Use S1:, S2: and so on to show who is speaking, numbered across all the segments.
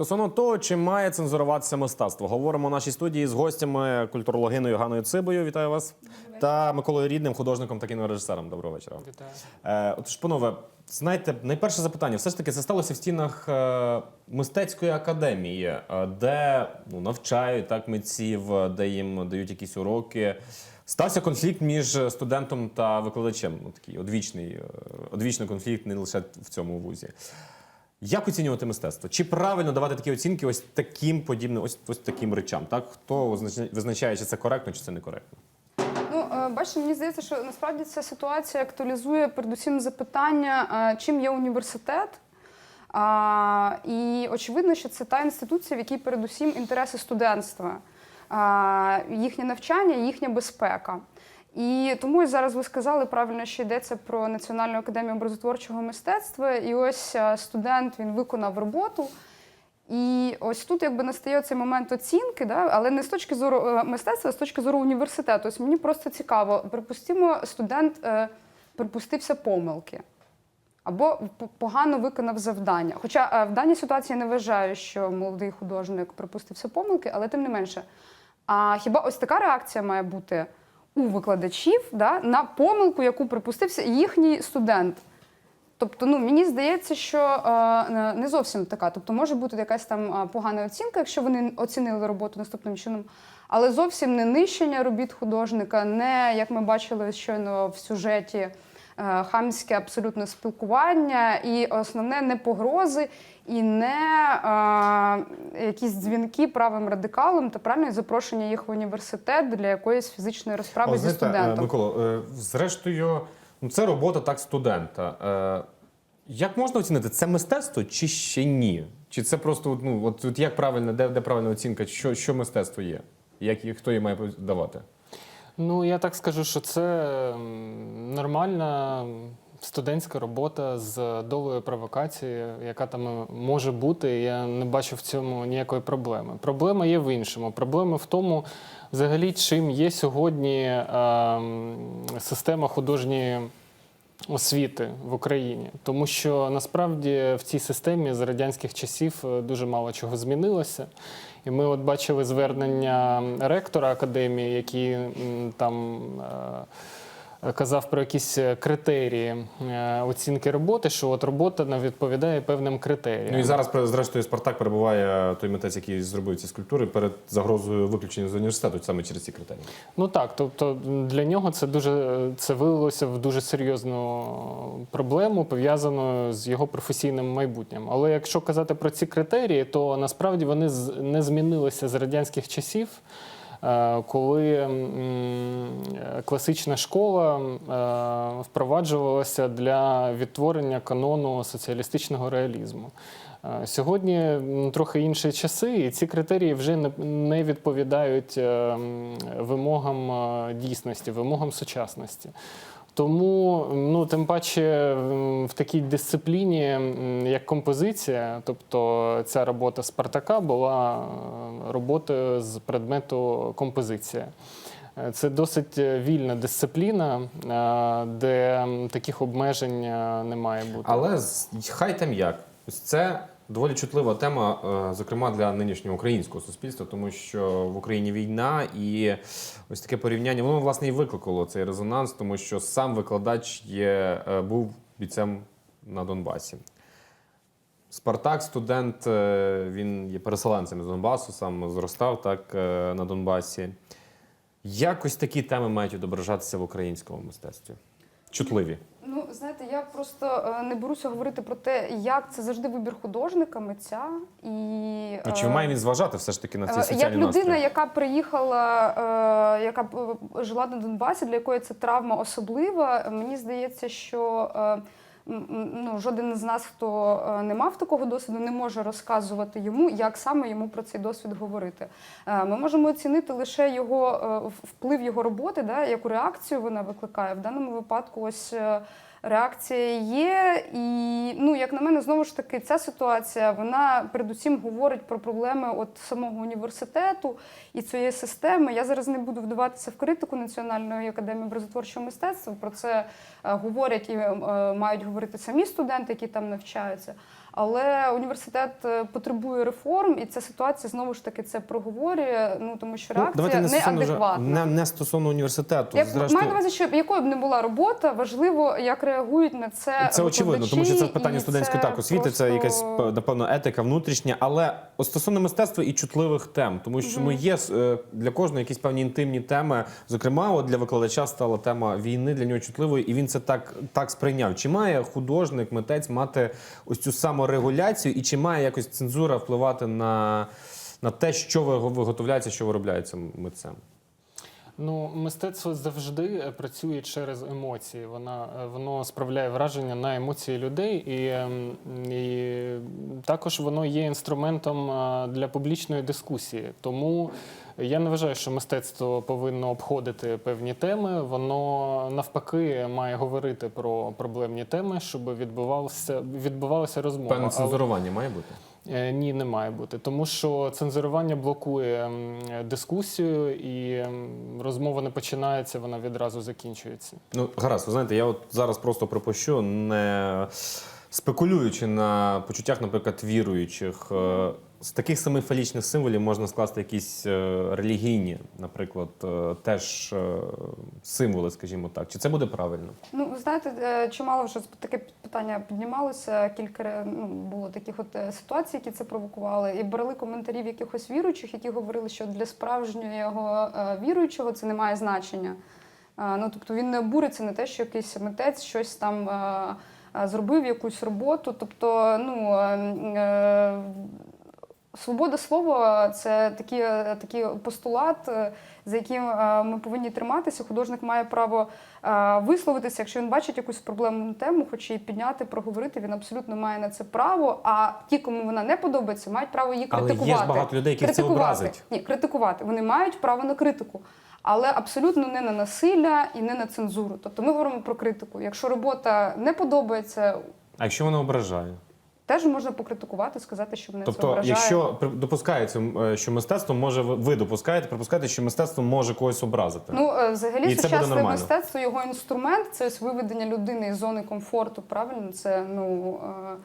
S1: Стосовно того, чи має цензуруватися мистецтво, говоримо в нашій студії з гостями культурологиною Ганою Цибою. Вітаю вас та Миколою Рідним, художником та кінорежисером. Доброго вечора.
S2: Вітаю.
S1: Е, отож, панове, знаєте, найперше запитання, все ж таки, це сталося в стінах е, мистецької академії, е, де ну, навчають так митців, е, де їм дають якісь уроки. Стався конфлікт між студентом та викладачем. Ну, такий одвічний, е, одвічний конфлікт не лише в цьому вузі. Як оцінювати мистецтво? Чи правильно давати такі оцінки ось таким подібним, ось, ось таким речам? Так? Хто визначає- чи це коректно, чи це некоректно?
S3: Ну, е, бачите, мені здається, що насправді ця ситуація актуалізує передусім запитання, е, чим є університет. І очевидно, що це та інституція, в якій передусім інтереси студентства, їхнє навчання, їхня безпека. І тому зараз ви сказали правильно, що йдеться про Національну академію образотворчого мистецтва. І ось е, студент він виконав роботу. І ось тут якби настає цей момент оцінки, да? але не з точки зору е, мистецтва, а з точки зору університету. Ось мені просто цікаво. Припустимо, студент е, припустився помилки або погано виконав завдання. Хоча е, в даній ситуації я не вважаю, що молодий художник припустився помилки, але тим не менше. А хіба ось така реакція має бути у викладачів да, на помилку, яку припустився їхній студент? Тобто, ну мені здається, що е, не зовсім така. Тобто, може бути якась там погана оцінка, якщо вони оцінили роботу наступним чином, але зовсім не нищення робіт художника, не як ми бачили щойно в сюжеті. Е, Хамське абсолютно спілкування, і основне не погрози, і не е, якісь дзвінки правим радикалам та правильно запрошення їх в університет для якоїсь фізичної розправи
S1: О,
S3: зі
S1: знаєте, е,
S3: студентом.
S1: Миколо, е, зрештою, ну це робота так студента. Як можна оцінити, це мистецтво чи ще ні? Чи це просто ну, от, от як правильно, де, де правильна оцінка, що, що мистецтво є? Як, і хто її має давати?
S2: Ну, я так скажу, що це нормальна студентська робота з долею провокації, яка там може бути. Я не бачу в цьому ніякої проблеми. Проблема є в іншому. Проблема в тому, взагалі, чим є сьогодні ем, система художньої. Освіти в Україні, тому що насправді в цій системі з радянських часів е, дуже мало чого змінилося. І ми от бачили звернення ректора академії, який там е, казав про якісь критерії е, оцінки роботи, що от робота не відповідає певним критеріям.
S1: Ну і зараз, зрештою, Спартак перебуває той митець, який зробив ці скульптури перед загрозою виключення з університету саме через ці критерії.
S2: Ну так, тобто для нього це дуже це вилилося в дуже серйозну проблему, пов'язану з його професійним майбутнім. Але якщо казати про ці критерії, то насправді вони не змінилися з радянських часів. Е, Коли класична школа е, впроваджувалася для відтворення канону соціалістичного реалізму. Е, Сьогодні трохи інші часи, і ці критерії вже не, відповідають е, вимогам дійсності, вимогам сучасності. Тому, ну тим паче в такій дисципліні, як композиція, тобто ця робота Спартака була е, роботою з предмету композиція. Е, Це досить вільна дисципліна, е, де таких обмежень не має бути.
S1: Але хай там як. Це доволі чутлива тема, е, зокрема для нинішнього українського суспільства, тому що в Україні війна, і ось таке порівняння, воно власне і викликало цей резонанс, тому що сам викладач є, е, був бійцем на Донбасі. Спартак, студент, е, він є переселенцем з Донбасу, сам зростав так на Донбасі. Якось такі теми мають відображатися в українському мистецтві. Чутливі.
S3: Знаєте, я просто е, не беруся говорити про те, як це завжди вибір художника, митця. І,
S1: Ну, чи
S3: е,
S1: має він зважати все ж таки на ці
S3: е, Як людина,
S1: настрої?
S3: яка приїхала, е, яка е, жила на Донбасі, для якої це травма особлива, мені здається, що е, ну, жоден з нас, хто е, не мав такого досвіду, не може розказувати йому, як саме йому про цей досвід говорити. Е, Ми можемо оцінити лише його е, вплив його роботи, да, яку реакцію вона викликає. В даному випадку, ось. Реакція є, і ну як на мене, знову ж таки, ця ситуація вона передусім говорить про проблеми от самого університету і цієї системи. Я зараз не буду вдаватися в критику Національної академії образотворчого мистецтва. Про це е, говорять і е, мають говорити самі студенти, які там навчаються. Але університет е, потребує реформ, і ця ситуація знову ж таки це проговорює. Ну тому що
S1: Ну,
S3: реакція
S1: вже-
S3: неадекватна.
S1: не, не стосовно університету.
S3: Як
S1: Зрештою,
S3: маю на увазі, що якою б не була робота, важливо, як реагують на це.
S1: Це очевидно, тому що це питання студентської так освіти, це якась напевно етика внутрішня, але стосовно мистецтва і чутливих тем, тому що ну є е, для кожного якісь певні інтимні теми. Зокрема, от для викладача стала тема війни для нього чутливою, і він це так, так сприйняв. Чи має художник, митець мати ось цю саморегуляцію, і чи має якось цензура впливати на, на те, що ви- виготовляється, що виробляється митцем?
S2: Ну, мистецтво завжди е, працює через емоції. Вона е, воно справляє враження на емоції людей, і, ем, і також воно є інструментом е, для публічної дискусії. Тому я не вважаю, що мистецтво повинно обходити певні теми. Воно навпаки має говорити про проблемні теми, щоб відбувалася відбувалася розмова.
S1: Певне цензурування має бути.
S2: Е, Ні, не має бути, тому що цензурування блокує дискусію, і розмова не починається, вона відразу закінчується.
S1: Ну, гаразд, ви знаєте, я от зараз просто припущу, не спекулюючи на почуттях, наприклад, віруючих. З таких самих фалічних символів можна скласти якісь е, релігійні, наприклад, е, теж е, символи, скажімо так. Чи це буде правильно?
S3: Ну, ви знаєте, чимало вже таке питання піднімалося. Кілька ну, було таких от ситуацій, які це провокували, і брали коментарів якихось віруючих, які говорили, що для справжнього віруючого це не має значення. Ну, тобто він не обуриться на те, що якийсь митець щось там зробив, якусь роботу. Тобто, ну. Свобода слова це такий, такий постулат, е, за яким е, ми повинні триматися. Художник має право е, висловитися, якщо він бачить якусь проблемну тему, хоче її підняти, проговорити. Він абсолютно має на це право. А ті, кому вона не подобається, мають право її
S1: Але є ж
S3: критикувати.
S1: багато людей, яких це образить.
S3: Ні, критикувати. Вони мають право на критику. Але абсолютно не на насилля і не на цензуру. Тобто ми говоримо про критику. Якщо робота не подобається,
S1: А якщо вона ображає?
S3: Теж можна покритикувати, сказати, що це
S1: Тобто,
S3: ображає.
S1: якщо допускається, е, що мистецтво може ви- допускаєте, припускаєте, що мистецтво може когось образити.
S3: Ну, е, взагалі,
S1: І це буде
S3: сучасне мистецтво, його інструмент це ось виведення людини із зони комфорту. Правильно, це ну е,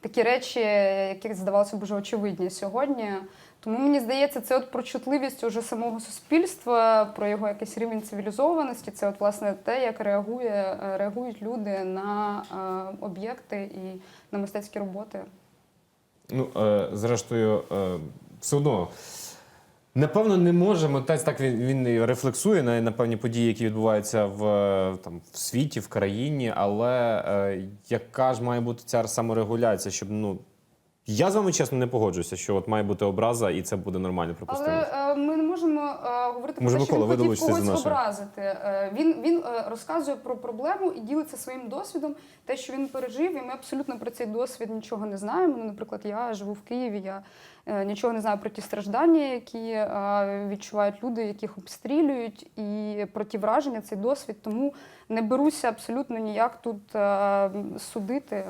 S3: такі речі, які здавалося б вже очевидні сьогодні. Тому мені здається, це от про чутливість уже самого суспільства, про його якийсь рівень цивілізованості. Це от власне те, як реагує, реагують люди на е, об'єкти і на мистецькі роботи.
S1: Ну, е, зрештою, е, все одно. Напевно, не може митець так він, він рефлексує на, на певні події, які відбуваються в, там, в світі, в країні, але е, яка ж має бути ця саморегуляція, щоб ну. Я з вами чесно не погоджуюся, що от має бути образа, і це буде нормально припустимо.
S3: Але е, ми не можемо е, говорити
S1: Може,
S3: про те, що
S1: Микола,
S3: він хотів когось
S1: нашого?
S3: образити. Е, він він е, розказує про проблему і ділиться своїм досвідом, те, що він пережив, і ми абсолютно про цей досвід нічого не знаємо. Ну, наприклад, я живу в Києві, я е, нічого не знаю про ті страждання, які е, відчувають люди, яких обстрілюють, і про ті враження, цей досвід. Тому не беруся абсолютно ніяк тут е, судити.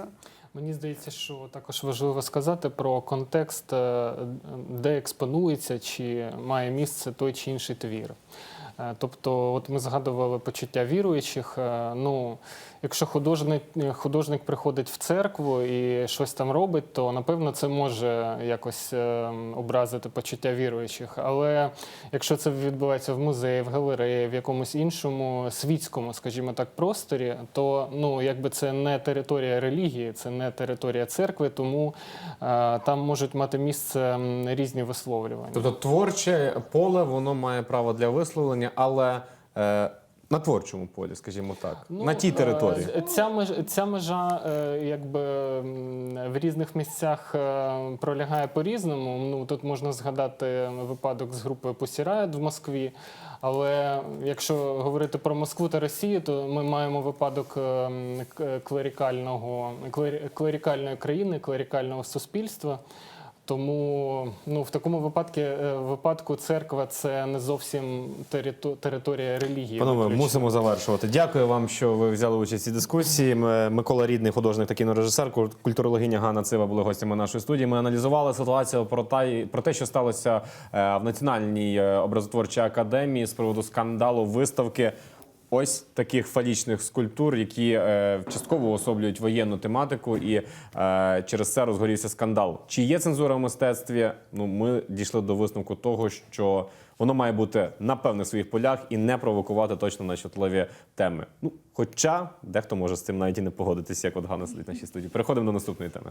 S2: Мені здається, що також важливо сказати про контекст, е, де експонується чи має місце той чи інший твір. Е, Тобто, от ми згадували почуття віруючих. е, Ну, якщо художник, художник приходить в церкву і щось там робить, то напевно це може якось е, образити почуття віруючих. Але якщо це відбувається в музеї, в галереї, в якомусь іншому світському, скажімо так, просторі, то ну якби це не територія релігії, це не територія церкви, тому там можуть мати місце різні висловлювання.
S1: Тобто творче поле воно має право для висловлення, але е, на творчому полі, скажімо так, на тій
S2: е,
S1: території.
S2: Ця межа, ця межа е, якби в різних місцях е, пролягає по-різному. Ну тут можна згадати випадок з Pussy Riot в Москві. Але якщо говорити про Москву та Росію, то ми маємо випадок клерикального клерикальної країни, клерикального суспільства. Тому ну, в такому випадку, е, випадку церква це не зовсім територія релігії.
S1: Панове, мусимо завершувати. Дякую вам, що ви взяли участь у цій дискусії. М- Микола Рідний, художник та кінорежисер, куль- культурологиня Ганна Цива були гостями нашої студії. Ми аналізували ситуацію про та- про те, що сталося е, в Національній е, образотворчій академії з приводу скандалу виставки. Ось таких фалічних скульптур, які е, частково особлюють воєнну тематику, і е, через це розгорівся скандал. Чи є цензура в мистецтві? Ну, ми дійшли до висновку того, що воно має бути на певних своїх полях і не провокувати точно на чутливі теми. Ну, хоча дехто може з цим навіть і не погодитися, як от Ганна сидить в нашій студії. Переходимо до наступної теми.